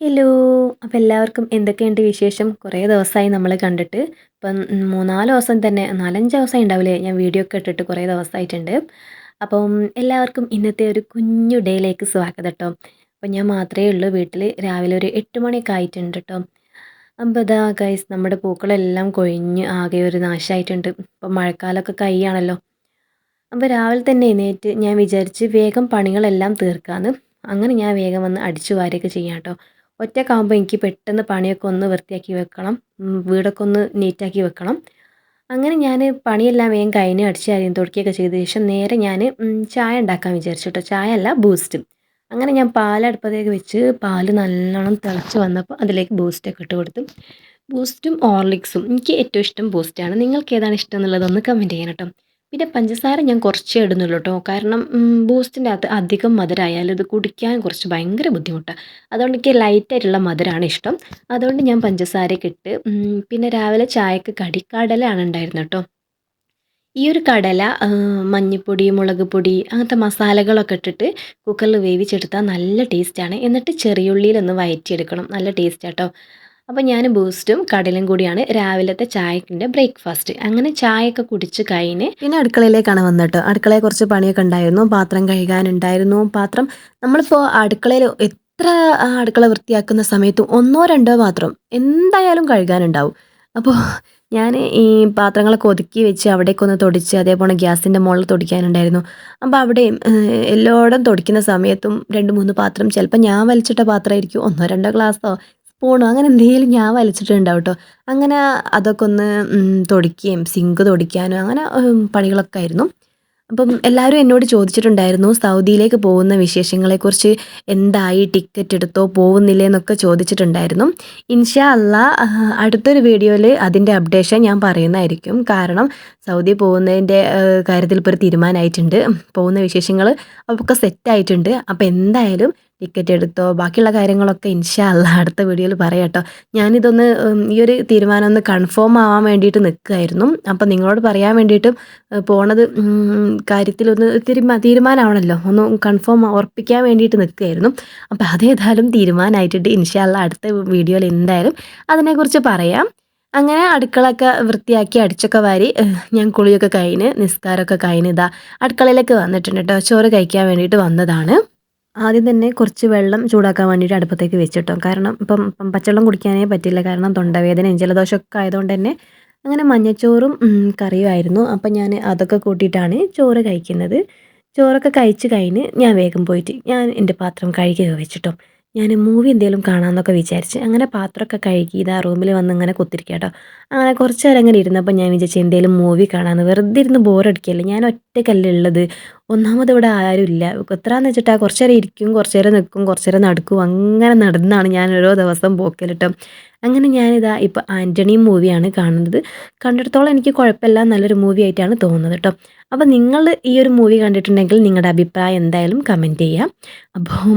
Hello അപ്പോൾ എല്ലാവർക്കും എന്തൊക്കെയുണ്ട് വിശേഷം? കുറേ ദിവസമായി നമ്മൾ കണ്ടിട്ട്. ഇപ്പം മൂന്നാൽ ദിവസം തന്നെ നാലഞ്ച് ദിവസമായി ഉണ്ടാവില്ലേ? ഞാൻ വീഡിയോ ഒക്കെ ഇട്ടിട്ട് കുറേ ദിവസമായിട്ടുണ്ട്. അപ്പം എല്ലാവർക്കും ഇന്നത്തെ ഒരു കുഞ്ഞു ഡേയിലേക്ക് സ്വാഗതം കേട്ടോ അപ്പം ഞാൻ മാത്രമേ ഉള്ളൂ. വീട്ടിൽ രാവിലെ ഒരു എട്ട് മണിയൊക്കെ ആയിട്ടുണ്ട് കേട്ടോ അപ്പോൾ ഇതാ ഗൈസ് നമ്മുടെ പൂക്കളെല്ലാം കൊഴിഞ്ഞ് ആകെ ഒരു നാശമായിട്ടുണ്ട് ഇപ്പം മഴക്കാലമൊക്കെ കൈയാണല്ലോ. അപ്പോൾ രാവിലെ തന്നെ എഴുന്നേറ്റ് ഞാൻ വിചാരിച്ച് വേഗം പണികളെല്ലാം തീർക്കാമെന്ന് അങ്ങനെ ഞാൻ വേഗം വന്ന് അടിച്ചു വാരിയൊക്കെ ചെയ്യാം കേട്ടോ ഒറ്റക്കാകുമ്പോൾ എനിക്ക് പെട്ടെന്ന് പണിയൊക്കെ ഒന്ന് വൃത്തിയാക്കി വെക്കണം. വീടൊക്കെ ഒന്ന് നീറ്റാക്കി വെക്കണം. അങ്ങനെ ഞാൻ പണിയെല്ലാം വേഗം കഴിഞ്ഞ് അടിച്ച് കാര്യം തുടക്കുകയൊക്കെ ചെയ്ത ശേഷം നേരെ ഞാൻ ചായ ഉണ്ടാക്കാൻ വിചാരിച്ചു കേട്ടോ ചായ അല്ല ബൂസ്റ്റ് അങ്ങനെ ഞാൻ പാലടുപ്പത്തേക്ക് വെച്ച് പാൽ നല്ലോണം തിളച്ച് വന്നപ്പോൾ അതിലേക്ക് ബൂസ്റ്റൊക്കെ ഇട്ട് കൊടുത്തു. ബൂസ്റ്റും ഓർലിക്സും എനിക്ക് ഏറ്റവും ഇഷ്ടം ബൂസ്റ്റാണ് നിങ്ങൾക്ക് ഏതാണ് ഇഷ്ടം എന്നുള്ളതൊന്ന് കമന്റ് ചെയ്യണം കേട്ടോ പിന്നെ പഞ്ചസാര ഞാൻ കുറച്ചേ ഇടുന്നുള്ളൂ കേട്ടോ കാരണം ബൂസ്റ്റിന്റെ അകത്ത് അധികം മധുരമായാലും ഇത് കുടിക്കാൻ കുറച്ച് ഭയങ്കര ബുദ്ധിമുട്ടാണ് അതുകൊണ്ട് എനിക്ക് ലൈറ്റായിട്ടുള്ള മധുരമാണ് ഇഷ്ടം. അതുകൊണ്ട് ഞാൻ പഞ്ചസാരയൊക്കെ ഇട്ട് പിന്നെ രാവിലെ ചായക്ക് കടി ഉണ്ടായിരുന്നു കേട്ടോ ഈ ഒരു കടല മഞ്ഞൾപ്പൊടി മുളക് പൊടി അങ്ങനത്തെ മസാലകളൊക്കെ ഇട്ടിട്ട് കുക്കറിൽ വേവിച്ചെടുത്താൽ നല്ല ടേസ്റ്റാണ് എന്നിട്ട് ചെറിയുള്ളിയിലൊന്ന് വയറ്റിയെടുക്കണം. നല്ല ടേസ്റ്റ് കേട്ടോ അപ്പോൾ ഞാൻ ബൂസ്റ്റും കടലും കൂടിയാണ് രാവിലത്തെ ചായക്കിന്റെ ബ്രേക്ക്ഫാസ്റ്റ്. അങ്ങനെ ചായയൊക്കെ കുടിച്ച് കഴിഞ്ഞ് പിന്നെ അടുക്കളയിലേക്കാണ് വന്നിട്ട്. അടുക്കളയെ കുറച്ച് പണിയൊക്കെ ഉണ്ടായിരുന്നു. പാത്രം കഴുകാനുണ്ടായിരുന്നു. പാത്രം നമ്മളിപ്പോൾ അടുക്കളയിൽ എത്ര അടുക്കള വൃത്തിയാക്കുന്ന സമയത്ത് ഒന്നോ രണ്ടോ പാത്രം എന്തായാലും കഴുകാനുണ്ടാവും. അപ്പോൾ ഞാൻ ഈ പാത്രങ്ങളൊക്കെ ഒതുക്കി വെച്ച് അവിടേക്ക് ഒന്ന് തൊടിച്ച് അതേപോലെ ഗ്യാസിന്റെ മുകളിൽ തൊടിക്കാനുണ്ടായിരുന്നു. അപ്പോൾ അവിടെയും എല്ലായിടം തൊടിക്കുന്ന സമയത്തും രണ്ട് മൂന്ന് പാത്രം ചിലപ്പോൾ ഞാൻ വലിച്ചിട്ട പാത്രമായിരിക്കും. ഒന്നോ രണ്ടോ ഗ്ലാസ്സോ സ്പൂണോ അങ്ങനെ എന്തെങ്കിലും ഞാൻ വലിച്ചിട്ടുണ്ടാവും കേട്ടോ അങ്ങനെ അതൊക്കെ ഒന്ന് തുടയ്ക്കുകയും സിങ്ക് തുടയ്ക്കാനും അങ്ങനെ പണികളൊക്കെ ആയിരുന്നു അപ്പം എല്ലാവരും എന്നോട് ചോദിച്ചിട്ടുണ്ടായിരുന്നു സൗദിയിലേക്ക് പോകുന്ന വിശേഷങ്ങളെക്കുറിച്ച് എന്തായി ടിക്കറ്റ് എടുത്തോ പോകുന്നില്ലേ എന്നൊക്കെ ചോദിച്ചിട്ടുണ്ടായിരുന്നു. ഇൻഷാ അല്ല അടുത്തൊരു വീഡിയോയിൽ അതിന്റെ അപ്ഡേഷൻ ഞാൻ പറയുന്നതായിരിക്കും. കാരണം സൗദി പോകുന്നതിന്റെ കാര്യത്തിൽ ഇപ്പോൾ ഒരു തീരുമാനമായിട്ടുണ്ട്. പോകുന്ന വിശേഷങ്ങൾ ഒക്കെ സെറ്റായിട്ടുണ്ട് അപ്പോൾ എന്തായാലും ടിക്കറ്റ് എടുത്തോ? ബാക്കിയുള്ള കാര്യങ്ങളൊക്കെ ഇൻഷാല്ല അടുത്ത വീഡിയോയിൽ പറയാം കേട്ടോ ഞാനിതൊന്ന് ഈ ഒരു തീരുമാനം ഒന്ന് കൺഫേം ആവാൻ വേണ്ടിയിട്ട് നിൽക്കുമായിരുന്നു അപ്പം നിങ്ങളോട് പറയാൻ വേണ്ടിയിട്ടും പോണത് കാര്യത്തിലൊന്ന് തീരുമാ തീരുമാനമാണല്ലോ ഒന്ന് കൺഫേം ഉറപ്പിക്കാൻ വേണ്ടിയിട്ട് നിൽക്കുകയായിരുന്നു അപ്പോൾ അതേതായാലും തീരുമാനമായിട്ടുണ്ട് ഇൻഷാല്ല അടുത്ത വീഡിയോയിൽ എന്തായാലും അതിനെക്കുറിച്ച് പറയാം. അങ്ങനെ അടുക്കളൊക്കെ വൃത്തിയാക്കി അടിച്ചൊക്കെ വാരി ഞാൻ കുളിയൊക്കെ കഴിഞ്ഞ് നിസ്കാരമൊക്കെ കഴിഞ്ഞ് ഇതാ അടുക്കളയിലേക്ക് വന്നിട്ടുണ്ട് കേട്ടോ ചോറ് കഴിക്കാൻ വേണ്ടിയിട്ട് വന്നതാണ്. ആദ്യം തന്നെ കുറച്ച് വെള്ളം ചൂടാക്കാൻ വേണ്ടിയിട്ട് അടുപ്പത്തേക്ക് വെച്ചിട്ടോ. കാരണം ഇപ്പം പച്ചവെള്ളം കുടിക്കാനേ പറ്റില്ല. കാരണം തൊണ്ടവേദനയും ജലദോഷമൊക്കെ ആയതുകൊണ്ട് തന്നെ അങ്ങനെ മഞ്ഞച്ചോറും കറിയുമായിരുന്നു അപ്പം ഞാൻ അതൊക്കെ കൂട്ടിയിട്ടാണ് ചോറ് കഴിക്കുന്നത്. ചോറൊക്കെ കഴിച്ച് കഴിഞ്ഞ് ഞാൻ വേഗം പോയിട്ട് ഞാൻ എന്റെ പാത്രം കഴുകി വെച്ചിട്ടോ. ഞാൻ മൂവി എന്തെങ്കിലും കാണാമെന്നൊക്കെ വിചാരിച്ച് അങ്ങനെ പാത്രമൊക്കെ കഴുകി ഇതാ റൂമിൽ വന്ന് ഇങ്ങനെ കുത്തിരിക്കുക കേട്ടോ അങ്ങനെ കുറച്ച് നേരം അങ്ങനെ ഇരുന്നപ്പോൾ ഞാൻ വിചാരിച്ചു എന്തെങ്കിലും മൂവി കാണാമെന്ന് വെറുതെ ഇരുന്ന് ബോറടിക്കല്ലേ ഞാൻ ഒറ്റക്കല്ലേ ഉള്ളത്. ഒന്നാമത് ഇവിടെ ആരും ഇല്ല എത്രയാണെന്ന് വെച്ചിട്ടാ കുറച്ച് നേരം ഇരിക്കും കുറച്ച് നേരം നിൽക്കും കുറച്ച് നേരം നടക്കും. അങ്ങനെ നടന്നാണ് ഞാൻ ഓരോ ദിവസം പോക്കലിട്ടും അങ്ങനെ ഞാനിതാ ഇപ്പോൾ ആന്റണി മൂവിയാണ് കാണുന്നത്. കണ്ടിടത്തോളം എനിക്ക് കുഴപ്പമില്ല നല്ലൊരു മൂവി ആയിട്ടാണ് തോന്നുന്നത് കേട്ടോ. അപ്പോൾ നിങ്ങൾ ഈ ഒരു മൂവി കണ്ടിട്ടുണ്ടെങ്കിൽ നിങ്ങളുടെ അഭിപ്രായം എന്തായാലും കമന്റ് ചെയ്യാം. അപ്പോൾ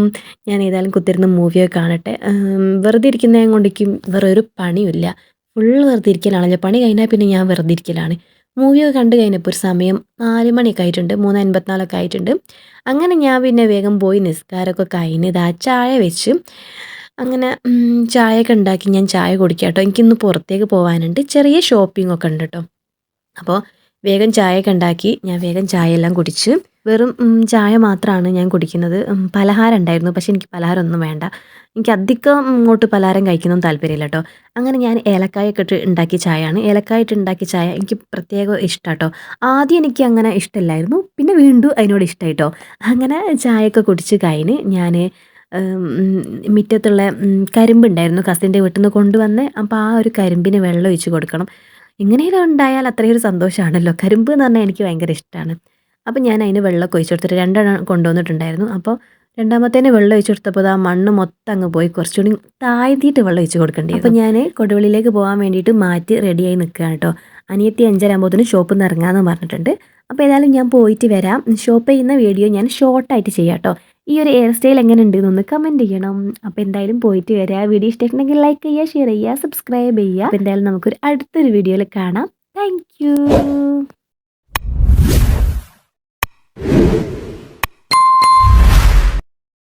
ഞാൻ ഏതായാലും കുത്തിരുന്ന മൂവിയൊക്കെ കാണട്ടെ. വെറുതെ ഇരിക്കുന്നതിനെ കൊണ്ടിരിക്കും വേറെ ഒരു പണിയില്ല ഫുള്ള് വെറുതെ ഇരിക്കലാണല്ലോ. പണി കഴിഞ്ഞാൽ പിന്നെ ഞാൻ വെറുതെ ഇരിക്കലാണ്. മൂവിയൊക്കെ കണ്ടു കഴിഞ്ഞപ്പോൾ ഒരു സമയം നാല് മണിയൊക്കെ ആയിട്ടുണ്ട് മൂന്ന് അൻപത്തിനാലൊക്കെ ആയിട്ടുണ്ട്. അങ്ങനെ ഞാൻ പിന്നെ വേഗം പോയി നിസ്കാരമൊക്കെ കഴിഞ്ഞ് ഇതാ ചായ വെച്ച് അങ്ങനെ ചായയൊക്കെ ഉണ്ടാക്കി ഞാൻ ചായ കുടിക്കാം കേട്ടോ. എനിക്കിന്ന് പുറത്തേക്ക് പോകാനുണ്ട് ചെറിയ ഷോപ്പിംഗ് ഒക്കെ ഉണ്ട് കേട്ടോ. അപ്പോൾ വേഗം ചായയൊക്കെ ഉണ്ടാക്കി ഞാൻ വേഗം ചായ എല്ലാം കുടിച്ച് വെറും ചായ മാത്രമാണ് ഞാൻ കുടിക്കുന്നത്. പലഹാരം ഉണ്ടായിരുന്നു പക്ഷേ എനിക്ക് പലഹാരം ഒന്നും വേണ്ട. എനിക്ക് അധികം ഇങ്ങോട്ട് പലഹാരം കഴിക്കുന്നതും താല്പര്യമില്ല കേട്ടോ. അങ്ങനെ ഞാൻ ഏലക്കായൊക്കെ ഇട്ട് ഉണ്ടാക്കിയ ചായയാണ്. ഏലക്കായ ഇട്ട് ഉണ്ടാക്കിയ ചായ എനിക്ക് പ്രത്യേക കേട്ടോ. ആദ്യം എനിക്ക് അങ്ങനെ ഇഷ്ടമില്ലായിരുന്നു. പിന്നെ വീണ്ടും അതിനോട് ഇഷ്ടമായിട്ടോ അങ്ങനെ ചായയൊക്കെ കുടിച്ച് കഴിഞ്ഞ് ഞാൻ മുറ്റത്തുള്ള കരിമ്പുണ്ടായിരുന്നു കസിന്റെ വീട്ടിൽ നിന്ന് കൊണ്ടുവന്ന്. അപ്പോൾ ആ ഒരു കരിമ്പിന് വെള്ളം ഒഴിച്ച് കൊടുക്കണം. ഇങ്ങനെയൊക്കെ ഉണ്ടായാൽ അത്രയൊരു സന്തോഷമാണല്ലോ കരിമ്പ് എന്ന് പറഞ്ഞാൽ എനിക്ക് ഭയങ്കര ഇഷ്ടമാണ് അപ്പോൾ ഞാൻ അതിന് വെള്ളമൊക്കെ ഒഴിച്ചു കൊടുത്തിട്ട് രണ്ടെണ്ണം കൊണ്ടുവന്നിട്ടുണ്ടായിരുന്നു. അപ്പോൾ രണ്ടാമത്തേന് വെള്ളം ഒഴിച്ചു കൊടുത്തപ്പോൾ ആ മണ്ണ് മൊത്തം അങ്ങ് പോയി. കുറച്ചുകൂടി താഴ്ത്തിയിട്ട് വെള്ളം ഒഴിച്ചു കൊടുക്കേണ്ടി അപ്പോൾ ഞാൻ കൊടുവള്ളിയിലേക്ക് പോകാൻ വേണ്ടിയിട്ട് മാറ്റി റെഡിയായി നിൽക്കുകയാണ് കേട്ടോ. അനിയത്തി അഞ്ചരാകുമ്പോഴത്തേന് ഷോപ്പിൽ നിന്ന് ഇറങ്ങാമെന്ന് പറഞ്ഞിട്ടുണ്ട്. അപ്പോൾ ഏതായാലും ഞാൻ പോയിട്ട് വരാം. ഷോപ്പ് ചെയ്യുന്ന വീഡിയോ ഞാൻ ഷോർട്ടായിട്ട് ചെയ്യാം കേട്ടോ. ഈ ഒരു ഹെയർ സ്റ്റൈൽ എങ്ങനെ ഉണ്ട് എന്നൊന്ന് കമന്റ് ചെയ്യണം. അപ്പോൾ എന്തായാലും പോയിട്ട് വരിക വീഡിയോ ഇഷ്ടമായിട്ടുണ്ടെങ്കിൽ ലൈക്ക് ചെയ്യുക ഷെയർ ചെയ്യുക സബ്സ്ക്രൈബ് ചെയ്യുക. അപ്പോൾ എന്തായാലും നമുക്കൊരു അടുത്തൊരു വീഡിയോയിൽ കാണാം. താങ്ക്